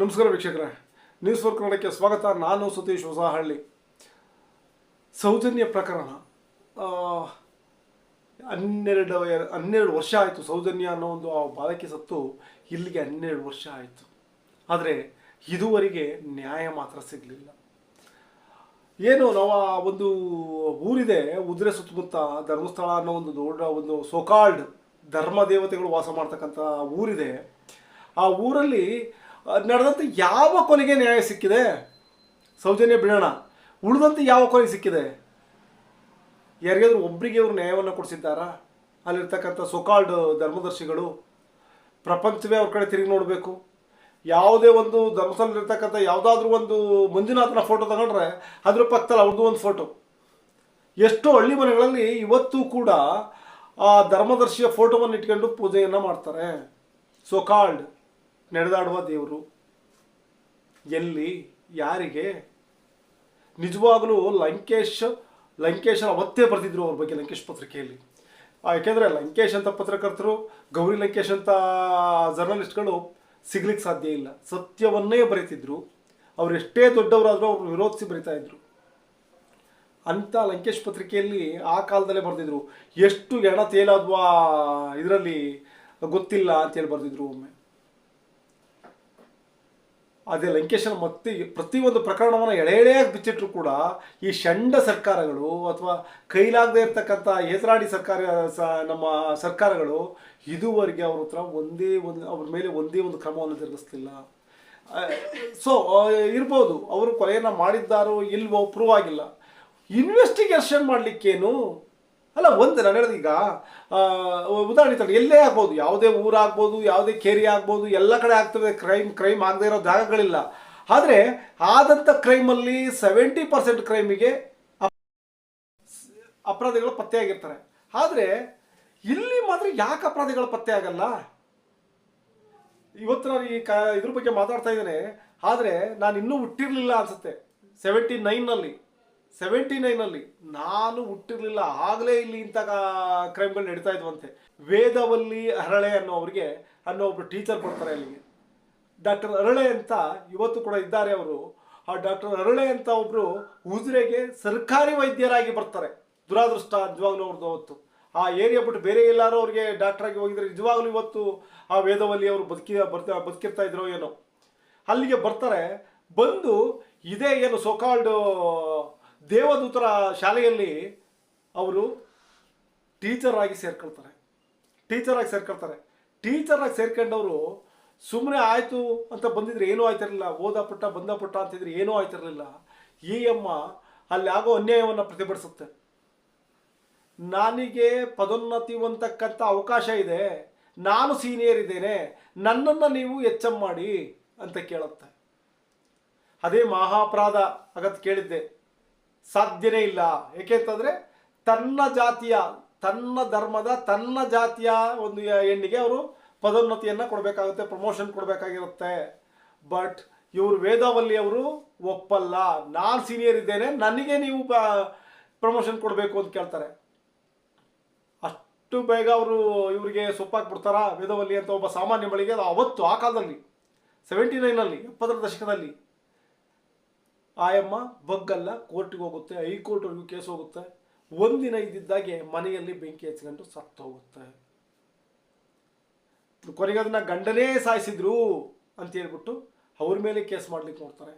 ನಮಸ್ಕಾರ ವೀಕ್ಷಕರೇ. News four ಕನ್ನಡಕ್ಕೆ ಸ್ವಾಗತ. ನಾನು ಸತೀಶ್ ಹೊಸಹಳ್ಳಿ. ಸೌಜನ್ಯ ಪ್ರಕರಣ. ಹನ್ನೆರಡು ಹನ್ನೆರಡು ವರ್ಷ ಆಯಿತು ಸೌಜನ್ಯ ಅನ್ನೋ ಒಂದು ಆ ಬಾಲಕಿ ಸತ್ತು. ಇಲ್ಲಿಗೆ ಹನ್ನೆರಡು ವರ್ಷ ಆಯಿತು. ಆದರೆ ಇದುವರೆಗೆ ನ್ಯಾಯ ಮಾತ್ರ ಸಿಗಲಿಲ್ಲ. ಏನು ನಾವು ಆ ಒಂದು ಊರಿದೆ, ಉದ್ರೆ ಸುತ್ತಮುತ್ತ ಧರ್ಮಸ್ಥಳ ಅನ್ನೋ ಒಂದು ದೊಡ್ಡ ಒಂದು ಸೋಕಾಲ್ಡ್ ಧರ್ಮ ದೇವತೆಗಳು ವಾಸ ಮಾಡ್ತಕ್ಕಂಥ ಊರಿದೆ. ಆ ಊರಲ್ಲಿ ನಡೆದಂಥ ಯಾವ ಕೊನೆಗೆ ನ್ಯಾಯ ಸಿಕ್ಕಿದೆ? ಸೌಜನ್ಯ ಬಿಡೋಣ. ಉಳಿದಂತೆ ಯಾವ ಕೊನೆ ಸಿಕ್ಕಿದೆ? ಯಾರಿಗಾದ್ರೂ ಒಬ್ಬರಿಗೆ ಅವರು ನ್ಯಾಯವನ್ನು ಕೊಡಿಸಿದ್ದಾರಾ? ಅಲ್ಲಿರ್ತಕ್ಕಂಥ ಸೊಕಾಲ್ಡ್ ಧರ್ಮದರ್ಶಿಗಳು, ಪ್ರಪಂಚವೇ ಅವ್ರ ಕಡೆ ತಿರುಗಿ ನೋಡಬೇಕು. ಯಾವುದೇ ಒಂದು ಧರ್ಮಸ್ಥಳದಲ್ಲಿರ್ತಕ್ಕಂಥ ಯಾವುದಾದ್ರೂ ಒಂದು ಮಂಜುನಾಥನ ಫೋಟೋ ತಗೊಂಡ್ರೆ ಅದ್ರ ಪಕ್ಕದಲ್ಲಿ ಅವ್ರದ್ದು ಒಂದು ಫೋಟೋ ಎಷ್ಟೋ ಹಳ್ಳಿ ಮನೆಗಳಲ್ಲಿ ಇವತ್ತು ಕೂಡ ಆ ಧರ್ಮದರ್ಶಿಯ ಫೋಟೋವನ್ನು ಇಟ್ಕೊಂಡು ಪೂಜೆಯನ್ನು ಮಾಡ್ತಾರೆ. ಸೊಕಾಲ್ಡ್ ನಡೆದಾಡುವ ದೇವರು. ಎಲ್ಲಿ, ಯಾರಿಗೆ? ನಿಜವಾಗಲೂ ಲಂಕೇಶ್ ಲಂಕೇಶ್ ಅವತ್ತೇ ಬರೆದಿದ್ರು ಅವ್ರ ಬಗ್ಗೆ ಲಂಕೇಶ್ ಪತ್ರಿಕೆಯಲ್ಲಿ. ಯಾಕೆಂದರೆ ಲಂಕೇಶ್ ಅಂತ ಪತ್ರಕರ್ತರು, ಗೌರಿ ಲಂಕೇಶ್ ಅಂತ ಜರ್ನಲಿಸ್ಟ್ಗಳು ಸಿಗ್ಲಿಕ್ಕೆ ಸಾಧ್ಯ ಇಲ್ಲ. ಸತ್ಯವನ್ನೇ ಬರೀತಿದ್ರು. ಅವ್ರು ಎಷ್ಟೇ ದೊಡ್ಡವರಾದರೂ ಅವ್ರು ವಿರೋಧಿಸಿ ಬರಿತಾ ಇದ್ರು. ಅಂತ ಲಂಕೇಶ್ ಪತ್ರಿಕೆಯಲ್ಲಿ ಆ ಕಾಲದಲ್ಲೇ ಬರೆದಿದ್ರು. ಎಷ್ಟು ಎಣ ತೇಲಾದ್ವಾ ಇದರಲ್ಲಿ ಗೊತ್ತಿಲ್ಲ ಅಂತೇಳಿ ಬರೆದಿದ್ರು ಒಮ್ಮೆ. ಅದೇ ಲಂಕೇಶನ ಮತ್ತೆ ಪ್ರತಿಯೊಂದು ಪ್ರಕರಣವನ್ನು ಎಳೆ ಎಳೆಯಾಗಿ ಬಿಚ್ಚಿಟ್ರು ಕೂಡ ಈ ಷಂಡ ಸರ್ಕಾರಗಳು ಅಥವಾ ಕೈಲಾಗದೇ ಇರ್ತಕ್ಕಂಥ ಹೆಸರಾಡಿ ಸರ್ಕಾರ ನಮ್ಮ ಸರ್ಕಾರಗಳು ಇದುವರೆಗೆ ಅವ್ರ ಹತ್ರ ಒಂದೇ ಒಂದು, ಅವ್ರ ಮೇಲೆ ಒಂದೇ ಒಂದು ಕ್ರಮವನ್ನು ತಿರುಗಿಸ್ತಿಲ್ಲ ಸೊ ಇರ್ಬೋದು ಅವರು ಕೊಲೆಯನ್ನು ಮಾಡಿದ್ದಾರೋ ಇಲ್ವೋ ಪ್ರೂವ್ ಆಗಿಲ್ಲ. ಇನ್ವೆಸ್ಟಿಗೇಷನ್ ಮಾಡಲಿಕ್ಕೇನು ಅಲ್ಲ ಒಂದು ನಾನು ಹೇಳಿದೀಗ ಆ, ಉದಾಹರಣೆ ತಗೊಂಡು ಎಲ್ಲೇ ಆಗ್ಬೋದು ಯಾವುದೇ ಊರಾಗ್ಬೋದು ಯಾವುದೇ ಕೇರಿ ಆಗ್ಬೋದು ಎಲ್ಲ ಕಡೆ ಆಗ್ತದೆ ಕ್ರೈಮ್ ಕ್ರೈಮ್ ಆಗದೆ ಇರೋ ಜಾಗಗಳಿಲ್ಲ. ಆದರೆ ಆದಂಥ ಕ್ರೈಮಲ್ಲಿ ಸೆವೆಂಟಿ ಪರ್ಸೆಂಟ್ ಕ್ರೈಮಿಗೆ ಅಪರಾಧಿಗಳು ಪತ್ತೆಯಾಗಿರ್ತಾರೆ. ಆದರೆ ಇಲ್ಲಿ ಮಾತ್ರ ಯಾಕೆ ಅಪರಾಧಿಗಳು ಪತ್ತೆ ಆಗಲ್ಲ? ಇವತ್ತು ನಾನು ಈ ಕ ಇದ್ರ ಬಗ್ಗೆ ಮಾತಾಡ್ತಾ ಇದ್ದೇನೆ. ಆದರೆ ನಾನು ಇನ್ನೂ ಹುಟ್ಟಿರಲಿಲ್ಲ ಅನಿಸುತ್ತೆ ಸೆವೆಂಟಿ ನೈನಲ್ಲಿ ಸೆವೆಂಟಿ ನೈನಲ್ಲಿ ನಾನು ಹುಟ್ಟಿರಲಿಲ್ಲ, ಆಗಲೇ ಇಲ್ಲಿ ಇಂಥ ಕ್ರೈಮ್ಗಳು ನಡೀತಾ ಇದ್ವಂತೆ. ವೇದವಲ್ಲಿ ಅರಳೆ ಅನ್ನೋ ಅವ್ರಿಗೆ ಅನ್ನೋ ಒಬ್ರು ಟೀಚರ್ ಕೊಡ್ತಾರೆ ಅಲ್ಲಿಗೆ. ಡಾಕ್ಟರ್ ಅರಳೆ ಅಂತ ಇವತ್ತು ಕೂಡ ಇದ್ದಾರೆ ಅವರು. ಆ ಡಾಕ್ಟರ್ ಅರಳೆ ಅಂತ ಒಬ್ರು ಉಜಿರೆಗೆ ಸರ್ಕಾರಿ ವೈದ್ಯರಾಗಿ ಬರ್ತಾರೆ. ದುರಾದೃಷ್ಟ ನಿಜವಾಗ್ಲೂ ಅವ್ರದ್ದು ಅವತ್ತು. ಆ ಏರಿಯಾ ಬಿಟ್ಟು ಬೇರೆ ಎಲ್ಲಾರು ಅವ್ರಿಗೆ ಡಾಕ್ಟರ್ ಆಗಿ ಹೋಗಿದ್ರೆ ನಿಜವಾಗ್ಲೂ ಇವತ್ತು ಆ ವೇದವಲ್ಲಿ ಅವರು ಬದುಕಿ ಬರ್ತಾ ಬದುಕಿರ್ತಾ ಇದ್ರೋ ಏನೋ. ಅಲ್ಲಿಗೆ ಬರ್ತಾರೆ. ಬಂದು ಇದೇ ಏನು ಸೋಕಾಲ್ಡ್ ದೇವದೂತರ ಶಾಲೆಯಲ್ಲಿ ಅವರು ಟೀಚರ್ ಆಗಿ ಸೇರ್ಕೊಳ್ತಾರೆ. ಟೀಚರ್ ಆಗಿ ಸೇರ್ಕೊಳ್ತಾರೆ. ಟೀಚರ್ ಆಗಿ ಸೇರ್ಕೊಂಡವರು ಸುಮ್ಮನೆ ಆಯಿತು ಅಂತ ಬಂದಿದ್ರೆ ಏನೂ ಆಯ್ತಿರಲಿಲ್ಲ. ಓದ ಪುಟ್ಟ, ಬಂದ ಪುಟ್ಟ ಅಂತಿದ್ರೆ ಏನೂ ಆಯ್ತಿರಲಿಲ್ಲ. ಈ ಅಮ್ಮ ಅಲ್ಲಿ ಆಗೋ ಅನ್ಯಾಯವನ್ನು ಪ್ರತಿಭಟಿಸುತ್ತೆ. ನನಗೆ ಪದೋನ್ನತಿ ಹೊಂದಕ್ಕಂಥ ಅವಕಾಶ ಇದೆ. ನಾನು ಸೀನಿಯರ್ ಇದ್ದೇನೆ. ನನ್ನನ್ನು ನೀವು ಎಚ್ ಎಂ ಮಾಡಿ ಅಂತ ಕೇಳುತ್ತೆ. ಅದೇ ಮಹಾಪರಾಧ ಅಗತ್ಯ ಕೇಳಿದ್ದೆ. ಸಾಧ್ಯನೇ ಇಲ್ಲ. ಏಕೆಂತಂದ್ರೆ ತನ್ನ ಜಾತಿಯ, ತನ್ನ ಧರ್ಮದ, ತನ್ನ ಜಾತಿಯ ಒಂದು ಹೆಣ್ಣಿಗೆ ಅವರು ಪದೋನ್ನತಿಯನ್ನು ಕೊಡಬೇಕಾಗುತ್ತೆ ಪ್ರಮೋಷನ್ ಕೊಡಬೇಕಾಗಿರುತ್ತೆ. ಬಟ್ ಇವರು ವೇದಾವಲ್ಲಿ ಅವರು ಒಪ್ಪಲ್ಲ. ನಾನು ಸೀನಿಯರ್ ಇದ್ದೇನೆ, ನನಗೆ ನೀವು ಪ್ರಮೋಷನ್ ಕೊಡಬೇಕು ಅಂತ ಕೇಳ್ತಾರೆ. ಅಷ್ಟು ಬೇಗ ಅವರು ಇವರಿಗೆ ಸೊಪ್ಪಾಕ್ಬಿಡ್ತಾರ? ವೇದವಲ್ಲಿ ಅಂತ ಒಬ್ಬ ಸಾಮಾನ್ಯ ಬಳಿಗೆ ಅವತ್ತು ಆ ಕಾಲದಲ್ಲಿ ಸೆವೆಂಟಿ ನೈನಲ್ಲಿ ಎಪ್ಪತ್ತರ ದಶಕದಲ್ಲಿ. ಆಯಮ್ಮ ಬಗ್ಗಲ್ಲ, ಕೋರ್ಟಿಗೆ ಹೋಗುತ್ತೆ ಹೈಕೋರ್ಟ್ವರೆಗೂ ಕೇಸ್ ಹೋಗುತ್ತೆ. ಒಂದಿನ ಇದ್ದಿದ್ದಾಗೆ ಮನೆಯಲ್ಲಿ ಬೆಂಕಿ ಹಚ್ಕೊಂಡು ಸತ್ತು ಹೋಗುತ್ತೆ. ಕೊನೆಗೆ ಅದನ್ನ ಗಂಡನೇ ಸಾಯಿಸಿದ್ರು ಅಂತ ಹೇಳ್ಬಿಟ್ಟು ಅವ್ರ ಮೇಲೆ ಕೇಸ್ ಮಾಡ್ಲಿಕ್ಕೆ ನೋಡ್ತಾರೆ.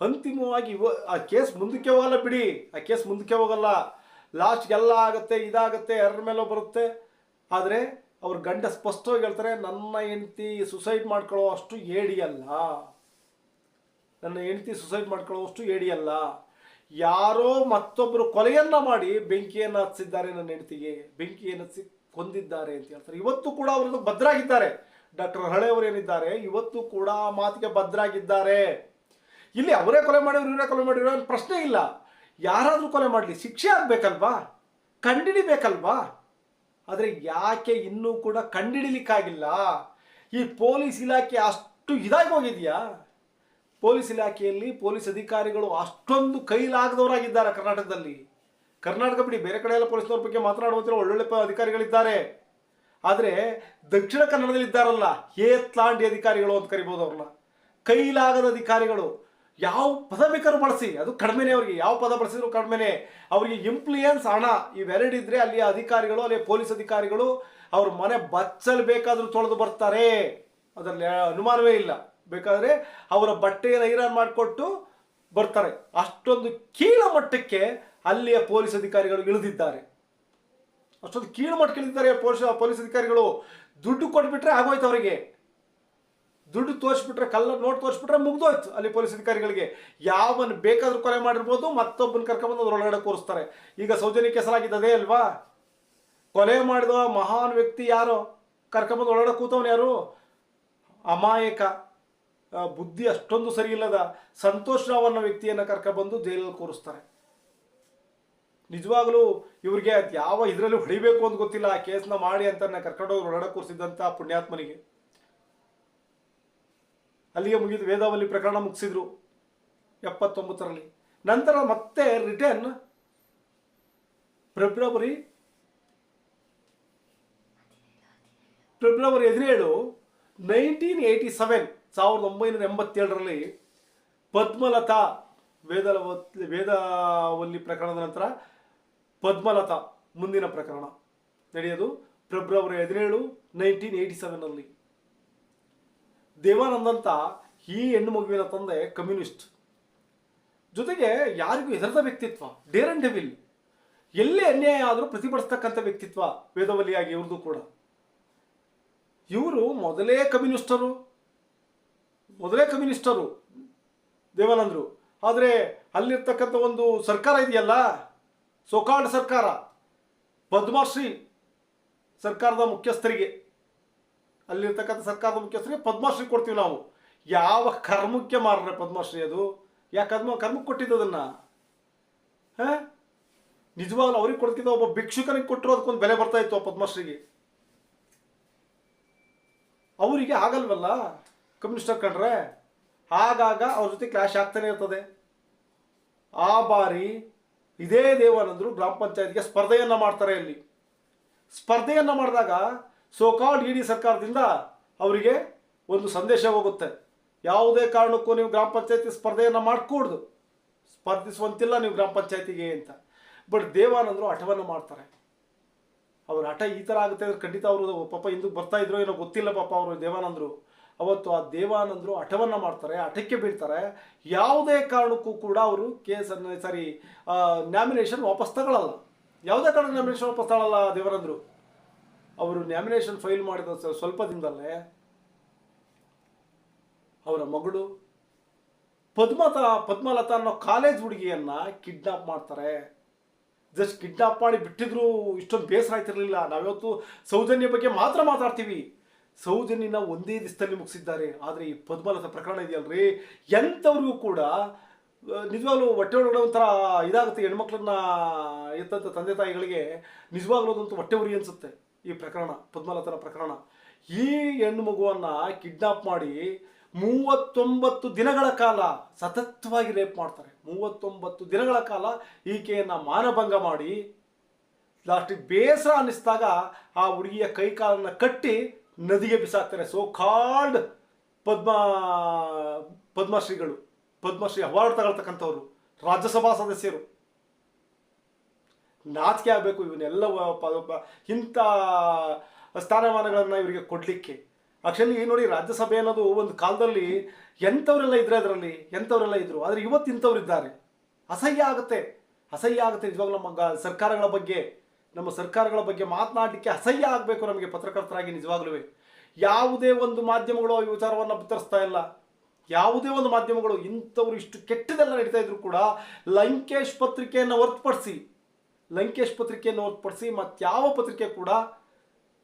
ಅಂತಿಮವಾಗಿ ಆ ಕೇಸ್ ಮುಂದಕ್ಕೆ ಹೋಗಲ್ಲ ಬಿಡಿ. ಆ ಕೇಸ್ ಮುಂದಕ್ಕೆ ಹೋಗಲ್ಲ. ಲಾಸ್ಟ್ಗೆಲ್ಲ ಆಗುತ್ತೆ, ಇದಾಗುತ್ತೆ ಎರರ ಮೇಲೋ ಬರುತ್ತೆ. ಆದರೆ ಅವ್ರ ಗಂಡ ಸ್ಪಷ್ಟವಾಗಿ ಹೇಳ್ತಾರೆ, ನನ್ನ ಹೆಂಡತಿ ಸುಸೈಡ್ ಮಾಡ್ಕೊಳ್ಳೋ ಅಷ್ಟು ಏಡಿಯಲ್ಲ ನನ್ನ ಹೆಂಡತಿ ಸುಸೈಡ್ ಮಾಡ್ಕೊಳ್ಳೋಷ್ಟು ಏಡಿಯಲ್ಲ ಯಾರೋ ಮತ್ತೊಬ್ಬರು ಕೊಲೆಯನ್ನ ಮಾಡಿ ಬೆಂಕಿಯನ್ನು ಹಚ್ಚಿದ್ದಾರೆ ನನ್ನ ಹೆಂಡತಿಗೆ. ಬೆಂಕಿಯನ್ನು ಹಚ್ಚಿ ಕೊಂದಿದ್ದಾರೆ ಅಂತ ಹೇಳ್ತಾರೆ. ಇವತ್ತು ಕೂಡ ಅವರನ್ನು ಭದ್ರಾಗಿದ್ದಾರೆ. ಡಾಕ್ಟರ್ ಹಳೆ ಅವರು ಏನಿದ್ದಾರೆ? ಇವತ್ತು ಕೂಡ ಮಾತಿಗೆ ಭದ್ರಾಗಿದ್ದಾರೆ. ಇಲ್ಲಿ ಅವರೇ ಕೊಲೆ ಮಾಡಿದ್ರು, ಇವರೇ ಕೊಲೆ ಅನ್ನೋ ಪ್ರಶ್ನೆ ಇಲ್ಲ. ಯಾರಾದರೂ ಕೊಲೆ ಮಾಡಲಿ. ಶಿಕ್ಷೆ ಆಗಬೇಕಲ್ವಾ? ಕಂಡಿಡಿಬೇಕಲ್ವಾ? ಆದರೆ ಯಾಕೆ ಇನ್ನೂ ಕೂಡ ಕಂಡಿಡಿಲಿಕ್ಕಾಗಿಲ್ಲ? ಈ ಪೊಲೀಸ್ ಇಲಾಖೆ ಅಷ್ಟು ಇದಾಗಿ ಹೋಗಿದೆಯಾ? ಪೊಲೀಸ್ ಇಲಾಖೆಯಲ್ಲಿ ಪೊಲೀಸ್ ಅಧಿಕಾರಿಗಳು ಅಷ್ಟೊಂದು ಕೈಲಾಗದವರಾಗಿದ್ದಾರೆ ಕರ್ನಾಟಕದಲ್ಲಿ. ಕರ್ನಾಟಕ ಬಿಡಿ, ಬೇರೆ ಕಡೆ ಎಲ್ಲ ಪೊಲೀಸ್ನವ್ರ ಬಗ್ಗೆ ಮಾತನಾಡುವಂತಿರೋ ಒಳ್ಳೊಳ್ಳೆ ಅಧಿಕಾರಿಗಳಿದ್ದಾರೆ. ಆದರೆ ದಕ್ಷಿಣ ಕನ್ನಡದಲ್ಲಿ ಇದ್ದಾರಲ್ಲ, ಏತ್ಲಾಂಡಿ ಅಧಿಕಾರಿಗಳು ಅಂತ ಕರಿಬೋದು ಅವ್ರನ್ನ. ಕೈಲಾಗದ ಅಧಿಕಾರಿಗಳು, ಯಾವ ಪದ ಬೇಕಾದ್ರೂ ಬಳಸಿ, ಅದು ಕಡಿಮೆನೇ ಅವರಿಗೆ, ಯಾವ ಪದ ಬಳಸಿದ್ರು ಕಡಿಮೆನೇ. ಅವರಿಗೆ ಇಂಪ್ಲೂಯೆನ್ಸ್ ಹಣ ಇವೆರಡಿದ್ರೆ ಅಲ್ಲಿ ಅಧಿಕಾರಿಗಳು ಅಲ್ಲಿ ಪೊಲೀಸ್ ಅಧಿಕಾರಿಗಳು ಅವ್ರ ಮನೆ ಬಚ್ಚಲು ಬೇಕಾದರೂ ತೊಳೆದು ಬರ್ತಾರೆ. ಅದರಲ್ಲಿ ಅನುಮಾನವೇ ಇಲ್ಲ. ಬೇಕಾದ್ರೆ ಅವರ ಬಟ್ಟೆಯನ್ನು ಐರಾನ್ ಮಾಡಿಕೊಟ್ಟು ಬರ್ತಾರೆ. ಅಷ್ಟೊಂದು ಕೀಳ ಮಟ್ಟಕ್ಕೆ ಅಲ್ಲಿಯ ಪೊಲೀಸ್ ಅಧಿಕಾರಿಗಳು ಇಳಿದಿದ್ದಾರೆ. ಅಷ್ಟೊಂದು ಕೀಳು ಮಟ್ಟಕ್ಕೆ ಇಳಿದಿದ್ದಾರೆ ಪೊಲೀಸ್ ಪೊಲೀಸ್ ಅಧಿಕಾರಿಗಳು. ದುಡ್ಡು ಕೊಟ್ಬಿಟ್ರೆ ಆಗೋಯ್ತು ಅವರಿಗೆ. ದುಡ್ಡು ತೋರಿಸ್ಬಿಟ್ರೆ, ಕಲ್ಲ ನೋಟ್ ತೋರಿಸ್ಬಿಟ್ರೆ ಮುಗ್ದೋಯ್ತು ಅಲ್ಲಿ ಪೊಲೀಸ್ ಅಧಿಕಾರಿಗಳಿಗೆ. ಯಾವನ್ ಬೇಕಾದ್ರೂ ಕೊಲೆ ಮಾಡಿರ್ಬೋದು, ಮತ್ತೊಬ್ಬನ ಕರ್ಕೊಂಬಂದು ಒಳಗಡೆ ಕೂರಿಸ್ತಾರೆ. ಈಗ ಸೌಜನ್ಯ ಕೆಸಲಾಗಿದ್ದದೇ ಅಲ್ವಾ? ಕೊಲೆ ಮಾಡಿದ ಮಹಾನ್ ವ್ಯಕ್ತಿ ಯಾರೋ? ಕರ್ಕೊಂಬಂದು ಒಳಗಡೆ ಕೂತವನು ಯಾರು? ಅಮಾಯಕ. ಬುದ್ಧಿ ಅಷ್ಟೊಂದು ಸರಿ ಇಲ್ಲದ ಸಂತೋಷ್ ರಾವ್ ಅನ್ನೋ ವ್ಯಕ್ತಿಯನ್ನು ಕರ್ಕೊಂಬಂದು ಜೈಲಲ್ಲಿ ಕೂರಿಸ್ತಾರೆ. ನಿಜವಾಗ್ಲೂ ಇವರಿಗೆ ಯಾವ ಇದರಲ್ಲಿ ಹೊಡಿಬೇಕು ಅಂತ ಗೊತ್ತಿಲ್ಲ, ಆ ಕೇಸ್ನ ಮಾಡಿ ಅಂತ ಕರ್ಕೊಂಡೋಗಿ ಹೊರಡ ಕೂರಿಸಿದ್ದಂಥ ಪುಣ್ಯಾತ್ಮನಿಗೆ. ಅಲ್ಲಿಗೆ ಮುಗಿದ ವೇದಾವಲ್ಲಿ ಪ್ರಕರಣ ಮುಗಿಸಿದ್ರು ಎಪ್ಪತ್ತೊಂಬತ್ತರಲ್ಲಿ. ನಂತರ ಮತ್ತೆ ರಿಟರ್ನ್ ಫೆಬ್ರವರಿ ಫೆಬ್ರವರಿ ಹದಿನೇಳು, ನೈನ್ಟೀನ್ ಏಯ್ಟಿ ಸೆವೆನ್ ಸಾವಿರದ ಒಂಬೈನೂರ ಎಂಬತ್ತೇಳರಲ್ಲಿ ಪದ್ಮಲತಾ ವೇದಲ ವೇದಾವಲ್ಲಿ ಪ್ರಕರಣದ ನಂತರ ಪದ್ಮಲತಾ ಮುಂದಿನ ಪ್ರಕರಣ ನಡೆಯೋದು. ಫೆಬ್ರವರಿ ಹದಿನೇಳು, ನೈನ್ಟೀನ್ ಏಯ್ಟಿ ಸೆವೆನಲ್ಲಿ ದೇವಾನಂದಂತ ಈ ಹೆಣ್ಣು ಮಗುವಿನ ತಂದೆ ಕಮ್ಯುನಿಸ್ಟ್. ಜೊತೆಗೆ ಯಾರಿಗೂ ಹೆದರದ ವ್ಯಕ್ತಿತ್ವ ಡೇರ್ ಅಂಡ್ ಡೆವಿಲ್ ಎಲ್ಲಿ ಅನ್ಯಾಯ ಆದರೂ ಪ್ರತಿಭಟಿಸ್ತಕ್ಕಂಥ ವ್ಯಕ್ತಿತ್ವ ವೇದವಲ್ಲಿಯಾಗಿ ಇವ್ರದ್ದು ಕೂಡ. ಇವರು ಮೊದಲೇ ಕಮ್ಯುನಿಸ್ಟರು. ಮೊದಲೇ ಕಮ್ಯುನಿಸ್ಟರು, ದೇವಾನಂದರು. ಆದರೆ ಅಲ್ಲಿರ್ತಕ್ಕಂಥ ಒಂದು ಸರ್ಕಾರ ಇದೆಯಲ್ಲ? ಸೊಕಾಲ್ಡ್ ಸರ್ಕಾರ, ಪದ್ಮಶ್ರೀ ಸರ್ಕಾರದ ಮುಖ್ಯಸ್ಥರಿಗೆ. ಅಲ್ಲಿರ್ತಕ್ಕಂಥ ಸರ್ಕಾರದ ಮುಖ್ಯಸ್ಥರಿಗೆ ಪದ್ಮಶ್ರೀ ಕೊಡ್ತೀವಿ ನಾವು. ಯಾವ ಕರ್ಮಕ್ಕೆ ಮಾರ್ರೆ ಪದ್ಮಶ್ರೀ ಅದು? ಯಾಕೆ ಕರ್ಮ ಕರ್ಮಕ್ಕೆ ಕೊಟ್ಟಿದ್ದು ಅದನ್ನು? ಹಾಂ? ನಿಜವಾಗ್ಲೂ ಅವ್ರಿಗೆ ಕೊಡ್ತಿದ್ದ ಒಬ್ಬ ಭಿಕ್ಷುಕನಿಗೆ ಕೊಟ್ಟರು ಅದಕ್ಕೊಂದು ಬೆಲೆ ಬರ್ತಾ ಇತ್ತು ಆ ಪದ್ಮಶ್ರೀಗೆ. ಅವರಿಗೆ ಆಗಲ್ವಲ್ಲ? ಕಮ್ಯುನಿಸ್ಟರ್ ಕಂಡ್ರೆ ಆಗಾಗ ಅವ್ರ ಜೊತೆ ಕ್ಲಾಶ್ ಆಗ್ತಾನೆ ಇರ್ತದೆ. ಆ ಬಾರಿ ಇದೇ ದೇವಾನಂದರು ಗ್ರಾಮ ಪಂಚಾಯತ್ಗೆ ಸ್ಪರ್ಧೆಯನ್ನು ಮಾಡ್ತಾರೆ ಇಲ್ಲಿ ಸ್ಪರ್ಧೆಯನ್ನು ಮಾಡಿದಾಗ ಸೋಕಾಲ್ಡ್ ಇಡಿ ಸರ್ಕಾರದಿಂದ ಅವರಿಗೆ ಒಂದು ಸಂದೇಶ ಹೋಗುತ್ತೆ. ಯಾವುದೇ ಕಾರಣಕ್ಕೂ ನೀವು ಗ್ರಾಮ ಪಂಚಾಯತಿ ಸ್ಪರ್ಧೆಯನ್ನು ಮಾಡ್ಕೂಡ್ದು. ಸ್ಪರ್ಧಿಸುವಂತಿಲ್ಲ ನೀವು ಗ್ರಾಮ ಪಂಚಾಯತಿಗೆ ಅಂತ. ಬಟ್ ದೇವಾನಂದರು ಹಠವನ್ನು ಮಾಡ್ತಾರೆ. ಅವ್ರ ಹಠ ಈ ಥರ ಆಗುತ್ತೆ ಅಂದ್ರೆ ಖಂಡಿತ ಅವರು ಪಾಪ ಹಿಂದಕ್ಕೆ ಬರ್ತಾ ಇದ್ರು ಏನೋ ಗೊತ್ತಿಲ್ಲ ಪಾಪ ಅವರು ದೇವಾನಂದರು ಅವತ್ತು ಆ ದೇವಾನಂದರು ಹಠವನ್ನು ಮಾಡ್ತಾರೆ, ಹಠಕ್ಕೆ ಬೀಳ್ತಾರೆ. ಯಾವುದೇ ಕಾರಣಕ್ಕೂ ಕೂಡ ಅವರು ಕೇಸನ್ನು ಸಾರಿ ನ್ಯಾಮಿನೇಷನ್ ವಾಪಸ್ ತಗೊಳ್ಳಲ್ಲ ಯಾವುದೇ ಕಾರಣ ನ್ಯಾಮಿನೇಷನ್ ವಾಪಸ್ ತಗೊಳ್ಳಲ್ಲ ದೇವಾನಂದರು. ಅವರು ನ್ಯಾಮಿನೇಷನ್ ಫೈಲ್ ಮಾಡಿದ ಸ್ವ- ಸ್ವಲ್ಪ ದಿನದಲ್ಲೇ ಅವರ ಮಗಳು ಪದ್ಮತ ಪದ್ಮಲತಾ ಅನ್ನೋ ಕಾಲೇಜ್ ಹುಡುಗಿಯನ್ನ ಕಿಡ್ನಾಪ್ ಮಾಡ್ತಾರೆ. ಜಸ್ಟ್ ಕಿಡ್ನಾಪ್ ಮಾಡಿ ಬಿಟ್ಟಿದ್ರು, ಇಷ್ಟೊಂದು ಬೇಸರ ಆಯ್ತಿರಲಿಲ್ಲ. ನಾವಿವತ್ತು ಸೌಜನ್ಯ ಬಗ್ಗೆ ಮಾತ್ರ ಮಾತಾಡ್ತೀವಿ. ಸೌಜನ್ಯನ ಒಂದೇ ದಿವಸದಲ್ಲಿ ಮುಗಿಸಿದ್ದಾರೆ. ಆದರೆ ಈ ಪದ್ಮಲತ ಪ್ರಕರಣ ಇದೆಯಲ್ರಿ? ಎಂಥವ್ರಿಗೂ ಕೂಡ ನಿಜವಾಗ್ಲೂ ಹೊಟ್ಟೆ ಒಳಗಡೆ ಒಂಥರ ಇದಾಗುತ್ತೆ ಹೆಣ್ಮಕ್ಳನ್ನ ಎತ್ತಂಥ ತಂದೆ ತಾಯಿಗಳಿಗೆ. ನಿಜವಾಗ್ಲೂ ಅದಂತೂ ಹೊಟ್ಟೆ ಉರಿ ಅನಿಸುತ್ತೆ ಈ ಪ್ರಕರಣ, ಪದ್ಮಲತನ ಪ್ರಕರಣ. ಈ ಹೆಣ್ಣು ಮಗುವನ್ನು ಕಿಡ್ನಾಪ್ ಮಾಡಿ ಮೂವತ್ತೊಂಬತ್ತು ದಿನಗಳ ಕಾಲ ಸತತವಾಗಿ ರೇಪ್ ಮಾಡ್ತಾರೆ. ಮೂವತ್ತೊಂಬತ್ತು ದಿನಗಳ ಕಾಲ ಈಕೆಯನ್ನು ಮಾನಭಂಗ ಮಾಡಿ, ಲಾಸ್ಟಿಗೆ ಬೇಸರ ಅನ್ನಿಸಿದಾಗ ಆ ಹುಡುಗಿಯ ಕೈ ಕಾಲನ್ನು ಕಟ್ಟಿ ನದಿಗೆ ಬಿಸಾಕ್ತಾರೆ. ಸೊ ಕಾಲ್ಡ್ ಪದ್ಮ, ಪದ್ಮಶ್ರೀಗಳು, ಪದ್ಮಶ್ರೀ ಅವಾರ್ಡ್ ತಗೊಳ್ತಕ್ಕಂಥವ್ರು, ರಾಜ್ಯಸಭಾ ಸದಸ್ಯರು. ನಾಚಿಕೆ ಆಗಬೇಕು ಇವನ್ನೆಲ್ಲ ಇಂಥ ಸ್ಥಾನಮಾನಗಳನ್ನು ಇವರಿಗೆ ಕೊಡಲಿಕ್ಕೆ. ಆಕ್ಚುಲಿ ನೋಡಿ ರಾಜ್ಯಸಭೆ ಅನ್ನೋದು ಒಂದು ಕಾಲದಲ್ಲಿ ಎಂಥವರೆಲ್ಲ ಇದ್ರೆ ಅದರಲ್ಲಿ, ಎಂಥವರೆಲ್ಲ ಇದ್ರು. ಆದರೆ ಇವತ್ತು ಇಂಥವ್ರು ಇದ್ದಾರೆ ಅಸಹ್ಯ ಆಗುತ್ತೆ. ಅಸಹ್ಯ ಆಗುತ್ತೆ ನಿಜವಾಗ್ಲೂ ನಮ್ಮ ಸರ್ಕಾರಗಳ ಬಗ್ಗೆ. ನಮ್ಮ ಸರ್ಕಾರಗಳ ಬಗ್ಗೆ ಮಾತನಾಡಲಿಕ್ಕೆ ಅಸಹ್ಯ ಆಗಬೇಕು ನಮಗೆ ಪತ್ರಕರ್ತರಾಗಿ ನಿಜವಾಗ್ಲೂ ಯಾವುದೇ ಒಂದು ಮಾಧ್ಯಮಗಳು ಈ ವಿಚಾರವನ್ನು ಬಿತ್ತರಿಸ್ತಾ ಇಲ್ಲ. ಯಾವುದೇ ಒಂದು ಮಾಧ್ಯಮಗಳು ಇಂಥವ್ರು ಇಷ್ಟು ಕೆಟ್ಟದೆಲ್ಲ ನಡೀತಾ ಇದ್ರು ಕೂಡ ಲಂಕೇಶ್ ಪತ್ರಿಕೆಯನ್ನು ಹೊರತುಪಡಿಸಿ, ಲಂಕೇಶ್ ಪತ್ರಿಕೆಯನ್ನು ಹೊರತುಪಡಿಸಿ ಮತ್ತಾವ ಪತ್ರಿಕೆ ಕೂಡ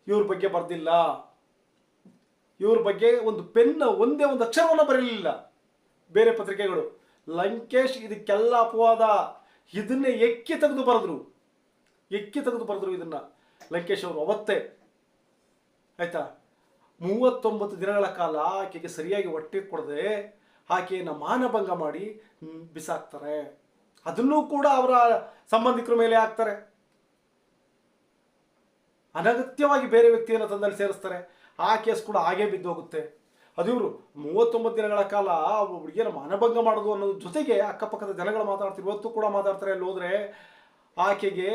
ಇವ್ರ ಬಗ್ಗೆ ಬರೆದಿಲ್ಲ. ಇವ್ರ ಬಗ್ಗೆ ಒಂದು ಪೆನ್ ಒಂದೇ ಒಂದು ಅಕ್ಷರವನ್ನು ಬರಲಿಲ್ಲ. ಬೇರೆ ಪತ್ರಿಕೆಗಳು ಲಂಕೇಶ್ ಇದಕ್ಕೆಲ್ಲ ಅಪವಾದ. ಇದನ್ನೇ ಎಕ್ಕಿ ತೆಗೆದು ಬರೆದ್ರು. ಎಕ್ಕಿ ತೆಗೆದು ಬರೆದ್ರು ಇದನ್ನ ಲಂಕೇಶ್ ಅವರು, ಅವತ್ತೇ. ಆಯ್ತಾ? ಮೂವತ್ತೊಂಬತ್ತು ದಿನಗಳ ಕಾಲ ಆಕೆಗೆ ಸರಿಯಾಗಿ ಹೊಟ್ಟೆ ಕೊಡದೆ ಆಕೆಯನ್ನು ಮಾನಭಂಗ ಮಾಡಿ ಬಿಸಾಕ್ತಾರೆ. ಅದನ್ನೂ ಕೂಡ ಅವರ ಸಂಬಂಧಿಕರ ಮೇಲೆ ಹಾಕ್ತಾರೆ. ಅನಗತ್ಯವಾಗಿ ಬೇರೆ ವ್ಯಕ್ತಿಯನ್ನು ತಂದಲ್ಲಿ ಸೇರಿಸ್ತಾರೆ. ಆ ಕೇಸ್ ಕೂಡ ಬಿದ್ದು ಹೋಗುತ್ತೆ. ಅದು ಇವರು ಮೂವತ್ತೊಂಬತ್ತು ದಿನಗಳ ಕಾಲ ಹುಡುಗಿಯರ ಮಾನಭಂಗ ಮಾಡೋದು ಅನ್ನೋದ್ರ ಜೊತೆಗೆ ಅಕ್ಕಪಕ್ಕದ ಜನಗಳು ಮಾತಾಡ್ತಾರೆ ಇವತ್ತು ಕೂಡ ಮಾತಾಡ್ತಾರೆ ಅಲ್ಲಿ ಹೋದ್ರೆ. ಆಕೆಗೆ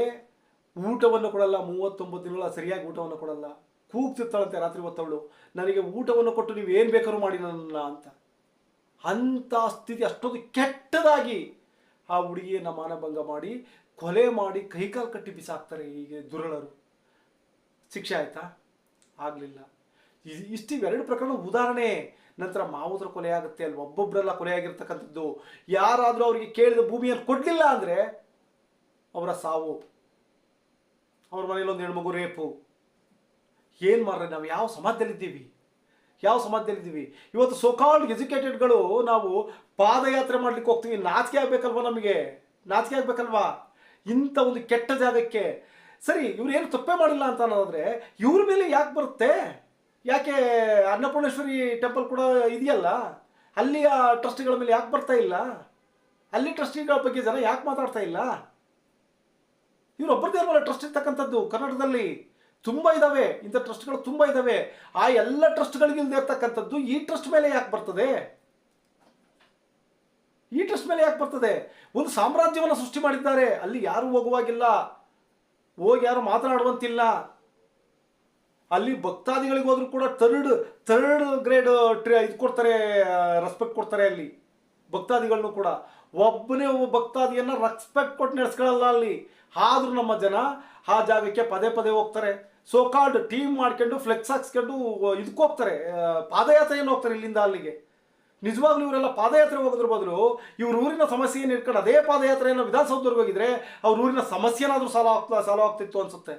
ಊಟವನ್ನು ಕೊಡಲ್ಲ, ಮೂವತ್ತೊಂಬತ್ತು ದಿನಗಳ ಸರಿಯಾಗಿ ಊಟವನ್ನು ಕೊಡಲ್ಲ. ಕೂಗ್ತಿರ್ತಾಳಂತೆ ರಾತ್ರಿ ಹೊತ್ತವಳು. ನನಗೆ ಊಟವನ್ನು ಕೊಟ್ಟು ನೀವು ಏನು ಬೇಕಾದ್ರೂ ಮಾಡಿ ನನ್ನ ಅಂತ. ಅಂಥ ಸ್ಥಿತಿ ಅಷ್ಟೊಂದು ಕೆಟ್ಟದಾಗಿ ಆ ಹುಡುಗಿಯನ್ನು ಮಾನಭಂಗ ಮಾಡಿ, ಕೊಲೆ ಮಾಡಿ ಕೈಕಾಲು ಕಟ್ಟಿ ಬಿಸಾಕ್ತಾರೆ ಹೀಗೆ ದುರಳರು ಶಿಕ್ಷೆ ಆಯ್ತಾ? ಆಗಲಿಲ್ಲ. ಇಷ್ಟು ಇವೆರಡು ಪ್ರಕರಣ ಉದಾಹರಣೆ. ನಂತರ ಮಾವುದ್ರ ಕೊಲೆ ಆಗುತ್ತೆ ಅಲ್ವ? ಒಬ್ಬೊಬ್ಬರೆಲ್ಲ ಕೊಲೆ ಆಗಿರ್ತಕ್ಕಂಥದ್ದು. ಯಾರಾದರೂ ಅವರಿಗೆ ಕೇಳಿದ ಭೂಮಿಯನ್ನು ಕೊಡಲಿಲ್ಲ ಅಂದರೆ ಅವರ ಸಾವು. ಅವ್ರ ಮನೇಲಿ ಒಂದು ಹೆಣ್ಮಗು ರೇಪು. ಏನು ಮಾಡ್ರೆ ನಾವು? ಯಾವ ಸಮಾಜದಲ್ಲಿದ್ದೀವಿ? ಯಾವ ಸಮಾಜದಲ್ಲಿದ್ದೀವಿ? ಇವತ್ತು ಸೋಕಾಲ್ಡ್ ಎಜುಕೇಟೆಡ್ಗಳು ನಾವು ಪಾದಯಾತ್ರೆ ಮಾಡ್ಲಿಕ್ಕೆ ಹೋಗ್ತೀವಿ. ನಾಚಿಕೆ ಆಗಬೇಕಲ್ವ ನಮಗೆ? ನಾಚಿಕೆ ಆಗಬೇಕಲ್ವಾ? ಇಂಥ ಒಂದು ಕೆಟ್ಟ ಜಾಗಕ್ಕೆ. ಸರಿ, ಇವ್ರು ಏನು ತಪ್ಪೇ ಮಾಡಿಲ್ಲ ಅಂತ ಅನ್ನೋದಾದರೆ ಇವ್ರ ಮೇಲೆ ಯಾಕೆ ಬರುತ್ತೆ? ಯಾಕೆ ಅನ್ನಪೂರ್ಣೇಶ್ವರಿ ಟೆಂಪಲ್ ಕೂಡ ಇದೆಯಲ್ಲ? ಅಲ್ಲಿಯ ಟ್ರಸ್ಟಿಗಳ ಮೇಲೆ ಯಾಕೆ ಬರ್ತಾ ಇಲ್ಲ? ಅಲ್ಲಿ ಟ್ರಸ್ಟಿಗಳ ಬಗ್ಗೆ ಜನ ಯಾಕೆ ಮಾತಾಡ್ತಾ ಇಲ್ಲ? ಇವರೊಬ್ಬರದೇ ಅಲ್ಲ ಟ್ರಸ್ಟ್ ಇರ್ತಕ್ಕಂಥದ್ದು. ಕರ್ನಾಟಕದಲ್ಲಿ ತುಂಬ ಇದ್ದಾವೆ ಇಂಥ ಟ್ರಸ್ಟ್ಗಳು ತುಂಬ ಇದ್ದಾವೆ ಆ ಎಲ್ಲ ಟ್ರಸ್ಟ್ಗಳಿಗೆ ಇಲ್ಲದೆ ಇರ್ತಕ್ಕಂಥದ್ದು ಈ ಟ್ರಸ್ಟ್ ಮೇಲೆ ಯಾಕೆ ಬರ್ತದೆ? ಈ ಟ್ರಸ್ಟ್ ಮೇಲೆ ಯಾಕೆ ಬರ್ತದೆ? ಒಂದು ಸಾಮ್ರಾಜ್ಯವನ್ನು ಸೃಷ್ಟಿ ಮಾಡಿದ್ದಾರೆ. ಅಲ್ಲಿ ಯಾರು ಹೋಗುವಾಗಿಲ್ಲ. ಹೋಗಿ ಯಾರು ಮಾತನಾಡುವಂತಿಲ್ಲ. ಅಲ್ಲಿ ಭಕ್ತಾದಿಗಳಿಗೆ ಹೋದ್ರು ಕೂಡ ಥರ್ಡ್ ಥರ್ಡ್ ಗ್ರೇಡ್ ಇದು ಕೊಡ್ತಾರೆ ರೆಸ್ಪೆಕ್ಟ್ ಕೊಡ್ತಾರೆ ಅಲ್ಲಿ. ಭಕ್ತಾದಿಗಳನ್ನು ಕೂಡ. ಒಬ್ಬನೇ ಒಬ್ಬ ಭಕ್ತಾದಿಯನ್ನ ರೆಸ್ಪೆಕ್ಟ್ ಕೊಟ್ಟು ನಡೆಸ್ಕೊಳ್ಳಲ್ಲ ಅಲ್ಲಿ. ಆದ್ರೂ ನಮ್ಮ ಜನ ಆ ಜಾಗಕ್ಕೆ ಪದೇ ಪದೇ ಹೋಗ್ತಾರೆ. ಸೋ ಕಾಲ್ಡ್ ಟೀಮ್ ಮಾಡ್ಕೊಂಡು ಫ್ಲೆಕ್ಸ್ ಹಾಕ್ಸ್ಕೊಂಡು ಇದಕ್ಕೆ ಹೋಗ್ತಾರೆ. ಪಾದಯಾತ್ರೆ ಏನು ಹೋಗ್ತಾರೆ ಇಲ್ಲಿಂದ ಅಲ್ಲಿಗೆ. ನಿಜವಾಗ್ಲೂ ಇವರೆಲ್ಲ ಪಾದಯಾತ್ರೆ ಹೋಗೋದ್ರ ಬದಲು ಇವ್ರ ಊರಿನ ಸಮಸ್ಯೆಯನ್ನು ಇಟ್ಕೊಂಡು ಅದೇ ಪಾದಯಾತ್ರೆಯನ್ನು ವಿಧಾನಸೌಧದವರೆಗೆ ಹೋಗಿದ್ರೆ ಅವ್ರ ಊರಿನ ಸಮಸ್ಯೆನಾದರೂ ಸಾಲ ಆಗ್ತಾ ಸಾಲ ಆಗ್ತಿತ್ತು ಅನ್ಸುತ್ತೆ.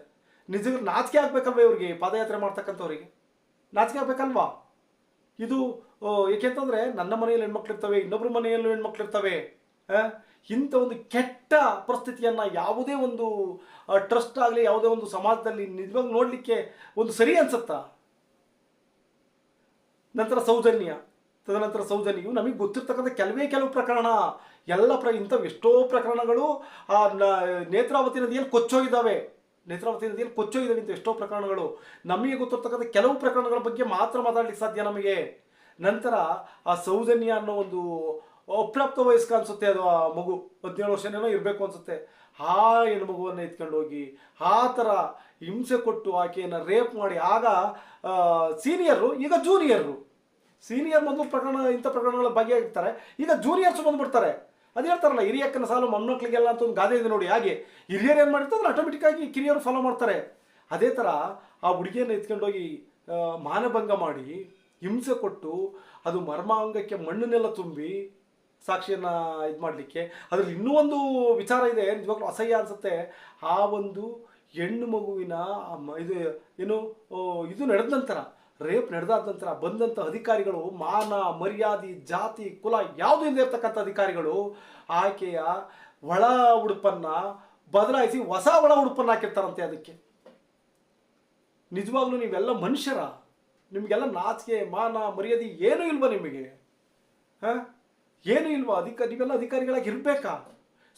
ನಿಜ ನಾಚಿಕೆ ಆಗ್ಬೇಕಲ್ವ ಇವ್ರಿಗೆ ಪಾದಯಾತ್ರೆ ಮಾಡ್ತಕ್ಕಂಥವ್ರಿಗೆ? ನಾಚಿಕೆ ಆಗ್ಬೇಕಲ್ವಾ? ಇದು ಏಕೆಂತಂದರೆ ನನ್ನ ಮನೆಯಲ್ಲಿ ಹೆಣ್ಮಕ್ಳಿರ್ತವೆ ಇನ್ನೊಬ್ರ ಮನೆಯಲ್ಲೂ ಹೆಣ್ಮಕ್ಳಿರ್ತವೆ ಆ, ಇಂಥ ಒಂದು ಕೆಟ್ಟ ಪರಿಸ್ಥಿತಿಯನ್ನು ಯಾವುದೇ ಒಂದು ಟ್ರಸ್ಟ್ ಆಗಲಿ, ಯಾವುದೇ ಒಂದು ಸಮಾಜದಲ್ಲಿ ನಿಜವಾಗಿ ನೋಡಲಿಕ್ಕೆ ಒಂದು ಸರಿ ಅನ್ಸುತ್ತಾ? ನಂತರ ಸೌಜನ್ಯ. ತದನಂತರ ಸೌಜನ್ಯ ಇವು ನಮಗೆ ಗೊತ್ತಿರ್ತಕ್ಕಂಥ ಕೆಲವೇ ಕೆಲವು ಪ್ರಕರಣ. ಎಲ್ಲ ಪ್ರ, ಇಂಥವು ಎಷ್ಟೋ ಪ್ರಕರಣಗಳು, ಆ ನೇತ್ರಾವತಿ ನದಿಯಲ್ಲಿ ಕೊಚ್ಚೋಗಿದ್ದಾವೆ. ನೇತ್ರಾವತಿ ನದಿಯಲ್ಲಿ ಕೊಚ್ಚೋಗಿದ್ದಾವೆ ಇಂಥ ಎಷ್ಟೋ ಪ್ರಕರಣಗಳು. ನಮಗೆ ಗೊತ್ತಿರ್ತಕ್ಕಂಥ ಕೆಲವು ಪ್ರಕರಣಗಳ ಬಗ್ಗೆ ಮಾತ್ರ ಮಾತಾಡಲಿಕ್ಕೆ ಸಾಧ್ಯ ನಮಗೆ. ನಂತರ ಆ ಸೌಜನ್ಯ ಅನ್ನೋ ಒಂದು ಅಪ್ರಾಪ್ತ ವಯಸ್ಕ ಅನ್ಸುತ್ತೆ ಅದು ಆ ಮಗು. ಹದಿನೇಳು ವರ್ಷನೇನೋ ಇರಬೇಕು ಅನ್ಸುತ್ತೆ. ಆ ಹೆಣ್ಮಗುವನ್ನು ಎತ್ಕೊಂಡು ಹೋಗಿ ಆ ಥರ ಹಿಂಸೆ ಕೊಟ್ಟು ಆಕೆಯನ್ನು ರೇಪ್ ಮಾಡಿ, ಆಗ ಸೀನಿಯರು ಈಗ ಜೂನಿಯರು ಸೀನಿಯರ್ ಮೊದಲು ಪ್ರಕರಣ, ಇಂಥ ಪ್ರಕರಣಗಳ ಭಾಗಿಯಾಗಿರ್ತಾರೆ. ಈಗ ಜೂನಿಯರ್ಸ್ ಬಂದ್ಬಿಡ್ತಾರೆ. ಅದು ಹೇಳ್ತಾರಲ್ಲ, ಹಿರಿಯಕ್ಕನ ಸಾಲು ಮೊಮ್ಮಕ್ಕಳಿಗೆಲ್ಲ ಅಂತ ಒಂದು ಗಾದೆ ಇದೆ ನೋಡಿ. ಹಾಗೆ ಹಿರಿಯರು ಏನು ಮಾಡಿರ್ತಾರೆ ಆಟೋಮೆಟಿಕ್ ಆಗಿ ಕಿರಿಯರು ಫಾಲೋ ಮಾಡ್ತಾರೆ. ಅದೇ ಥರ ಆ ಹುಡುಗಿಯನ್ನು ಎತ್ಕೊಂಡೋಗಿ ಹೋಗಿ ಮಾನಭಂಗ ಮಾಡಿ, ಹಿಂಸೆ ಕೊಟ್ಟು, ಅದು ಮರ್ಮಾಂಗಕ್ಕೆ ಮಣ್ಣನ್ನೆಲ್ಲ ತುಂಬಿ ಸಾಕ್ಷಿಯನ್ನ ಇದು ಮಾಡಲಿಕ್ಕೆ. ಅದ್ರಲ್ಲಿ ಇನ್ನೂ ಒಂದು ವಿಚಾರ ಇದೆ, ನಿಜವಾಗ್ಲೂ ಅಸಹ್ಯ ಅನ್ಸುತ್ತೆ. ಆ ಒಂದು ಹೆಣ್ಣು ಮಗುವಿನ ಇದು ಏನು ಇದು ನಡೆದ ನಂತರ, ರೇಪ್ ನಡೆದಾದ ನಂತರ ಬಂದಂಥ ಅಧಿಕಾರಿಗಳು, ಮಾನ, ಮರ್ಯಾದೆ, ಜಾತಿ, ಕುಲ ಯಾವುದು ಇಲ್ಲದೆ ಇರ್ತಕ್ಕಂಥ ಅಧಿಕಾರಿಗಳು, ಆಕೆಯ ಒಳ ಉಡುಪನ್ನು ಬದಲಾಯಿಸಿ ಹೊಸ ಒಳ ಉಡುಪನ್ನು ಹಾಕಿರ್ತಾರಂತೆ ಅದಕ್ಕೆ. ನಿಜವಾಗ್ಲೂ ನೀವೆಲ್ಲ ಮನುಷ್ಯರ, ನಿಮಗೆಲ್ಲ ನಾಚಿಕೆ, ಮಾನ, ಮರ್ಯಾದೆ ಏನೂ ಇಲ್ವಾ ನಿಮಗೆ? ಹಾ? ಏನೂ ಇಲ್ವಾ? ಅಧಿಕ ನೀವೆಲ್ಲ ಅಧಿಕಾರಿಗಳಾಗಿ ಇರಬೇಕಾ?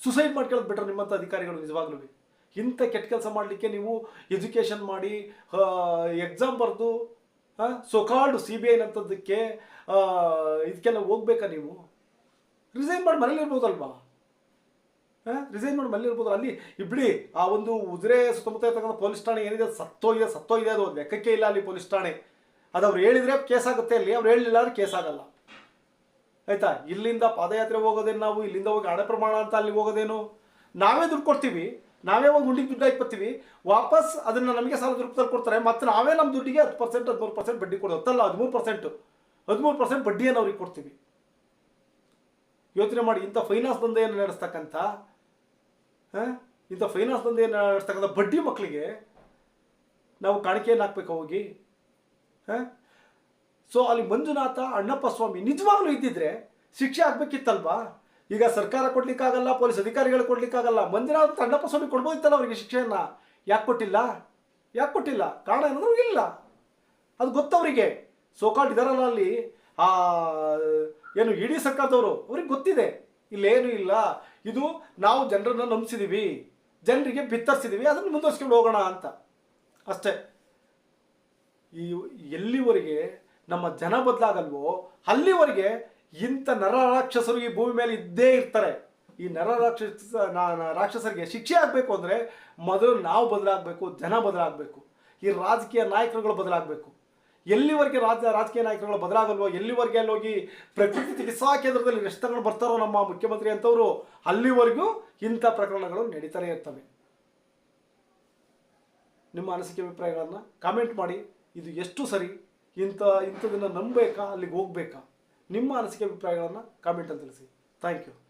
ಸುಸೈಡ್ ಮಾಡ್ಕೊಳ್ಳೋದು ಬೆಟರ್ ನಿಮ್ಮಂಥ ಅಧಿಕಾರಿಗಳು ನಿಜವಾಗ್ಲೂ? ಇಂಥ ಕೆಟ್ಟ ಕೆಲಸ ಮಾಡಲಿಕ್ಕೆ ನೀವು ಎಜುಕೇಷನ್ ಮಾಡಿ ಎಕ್ಸಾಮ್ ಬರೆದು ಸೊಕಾಲ್ಡ್ ಸಿ ಬಿ ಐನಂಥದ್ದಕ್ಕೆ ಇದಕ್ಕೆಲ್ಲ ಹೋಗ್ಬೇಕಾ ನೀವು? ರಿಸೈನ್ ಮಾಡಿ ಮನೇಲಿ ಇರ್ಬೋದಲ್ವಾ? ರಿಸೈನ್ ಮಾಡಿ ಮನೇಲಿ ಅಲ್ಲಿ ಇಬ್ಬಿಡಿ ಆ ಒಂದು ಉದುರೆ ಸುತ್ತಮುತ್ತ ಇರ್ತಕ್ಕಂಥ ಪೊಲೀಸ್ ಠಾಣೆ ಏನಿದೆ ಅದು ಸತ್ತೋಗಿದೆ ಸತ್ತೋಗಿದೆ ಅದು ಲೆಕ್ಕಕ್ಕೆ ಇಲ್ಲ ಅಲ್ಲಿ ಪೊಲೀಸ್ ಠಾಣೆ. ಅದು ಅವ್ರು ಹೇಳಿದ್ರೆ ಕೇಸ್ ಆಗುತ್ತೆ ಅಲ್ಲಿ, ಅವ್ರು ಹೇಳಿಲ್ಲ ಅಂದ್ರೆ ಕೇಸ್ ಆಗಲ್ಲ. ಆಯ್ತಾ? ಇಲ್ಲಿಂದ ಪಾದಯಾತ್ರೆ ಹೋಗೋದೇನು ನಾವು? ಇಲ್ಲಿಂದ ಹೋಗಿ ಹಣ ಪ್ರಮಾಣ ಅಂತ ಅಲ್ಲಿ ಹೋಗೋದೇನು? ನಾವೇ ದುಡ್ಡು ಕೊಡ್ತೀವಿ. ನಾವೇ ಹೋಗಿ ಹುಂಡಿಗೆ ದುಡ್ಡು ಹಾಕಿ ಬರ್ತೀವಿ ವಾಪಸ್ ಅದನ್ನ ನಮಗೆ ಸಾಲ ರೂಪದಲ್ಲಿ ಕೊಡ್ತಾರೆ. ಮತ್ತೆ ನಾವೇ ನಮ್ಮ ದುಡ್ಡಿಗೆ ಹತ್ತು ಪರ್ಸೆಂಟ್ ಹದಿಮೂರು ಪರ್ಸೆಂಟ್ ಬಡ್ಡಿ ಕೊಡೋದು. ಹತ್ತಲ್ಲ, ಹದಿಮೂರು ಪರ್ಸೆಂಟು ಹದಿಮೂರು ಪರ್ಸೆಂಟ್ ಬಡ್ಡಿಯನ್ನು ಅವ್ರಿಗೆ ಕೊಡ್ತೀವಿ. ಯೋಚನೆ ಮಾಡಿ, ಇಂಥ ಫೈನಾನ್ಸ್ ದಂಧೆಯನ್ನು ನಡೆಸ್ತಕ್ಕಂಥ ಇಂಥ ಫೈನಾನ್ಸ್ ದಂಧೆಯನ್ನು ನಡೆಸ್ತಕ್ಕಂಥ ಬಡ್ಡಿ ಮಕ್ಕಳಿಗೆ ನಾವು ಕಾಣಿಕೆಯನ್ನು ಹಾಕ್ಬೇಕು ಹೋಗಿ? ಹಾಂ? ಸೊ ಅಲ್ಲಿ ಮಂಜುನಾಥ ಅಣ್ಣಪ್ಪ ಸ್ವಾಮಿ ನಿಜವಾಗ್ಲೂ ಇದ್ದಿದ್ರೆ ಶಿಕ್ಷೆ ಆಗ್ಬೇಕಿತ್ತಲ್ವಾ? ಈಗ ಸರ್ಕಾರ ಕೊಡ್ಲಿಕ್ಕಾಗಲ್ಲ, ಪೊಲೀಸ್ ಅಧಿಕಾರಿಗಳು ಕೊಡ್ಲಿಕ್ಕಾಗಲ್ಲ, ಮಂಜುನಾಥ ಅಣ್ಣಪ್ಪ ಸ್ವಾಮಿ ಕೊಡ್ಬೋದಿತ್ತಲ್ಲ ಅವರಿಗೆ ಶಿಕ್ಷೆಯನ್ನ? ಯಾಕೆ ಕೊಟ್ಟಿಲ್ಲ? ಯಾಕೆ ಕೊಟ್ಟಿಲ್ಲ? ಕಾರಣ ಏನಾದರೂ ಇಲ್ಲ. ಅದು ಗೊತ್ತವರಿಗೆ. ಸೋಕಾಲ್ಡ್ ಇದಾರಲ್ಲ ಅಲ್ಲಿ, ಆ, ಏನು ಇಡೀ ಸರ್ಕಾರದವರು, ಅವ್ರಿಗೆ ಗೊತ್ತಿದೆ. ಇಲ್ಲೇನು ಇಲ್ಲ. ಇದು ನಾವು ಜನರನ್ನ ನಂಬಿಸಿದೀವಿ. ಜನರಿಗೆ ಬಿತ್ತರಿಸಿದೀವಿ. ಅದನ್ನು ಮುಂದುವರ್ಸ್ಕೊಂಡು ಹೋಗೋಣ ಅಂತ. ಅಷ್ಟೇ. ಈ, ಎಲ್ಲಿವರೆಗೆ ನಮ್ಮ ಜನ ಬದಲಾಗಲ್ವೋ, ಅಲ್ಲಿವರೆಗೆ ಇಂಥ ನರರಾಕ್ಷಸರು ಈ ಭೂಮಿ ಮೇಲೆ ಇದ್ದೇ ಇರ್ತಾರೆ. ಈ ನರ ರಾಕ್ಷಸ ರಾಕ್ಷಸರಿಗೆ ಶಿಕ್ಷೆ ಆಗಬೇಕು ಅಂದರೆ ಮೊದಲು ನಾವು ಬದಲಾಗಬೇಕು, ಜನ ಬದಲಾಗಬೇಕು. ಈ ರಾಜಕೀಯ ನಾಯಕರುಗಳು ಬದಲಾಗಬೇಕು. ಎಲ್ಲಿವರೆಗೆ ರಾಜ, ರಾಜಕೀಯ ನಾಯಕರುಗಳು ಬದಲಾಗಲ್ವೋ, ಎಲ್ಲಿವರೆಗೆ ಅಲ್ಲಿ ಹೋಗಿ ಪ್ರಕೃತಿ ಚಿಕಿತ್ಸಾ ಕೇಂದ್ರದಲ್ಲಿ ತಗೊಂಡು ಬರ್ತಾರೋ ನಮ್ಮ ಮುಖ್ಯಮಂತ್ರಿ ಅಂತವರು, ಅಲ್ಲಿವರೆಗೂ ಇಂಥ ಪ್ರಕರಣಗಳು ನಡೀತಾನೆ ಇರ್ತವೆ. ನಿಮ್ಮ ಅನಿಸಿಕೆ ಅಭಿಪ್ರಾಯಗಳನ್ನು ಕಾಮೆಂಟ್ ಮಾಡಿ. ಇದು ಎಷ್ಟು ಸರಿ? ಇಂಥ ಇಂಥದನ್ನು ನಂಬಬೇಕಾ ಅಲ್ಲಿಗೆ ಹೋಗ್ಬೇಕಾ? ನಿಮ್ಮ ಅನಿಸಿಕೆ ಅಭಿಪ್ರಾಯಗಳನ್ನು ಕಾಮೆಂಟಲ್ಲಿ ತಿಳಿಸಿ. Thank you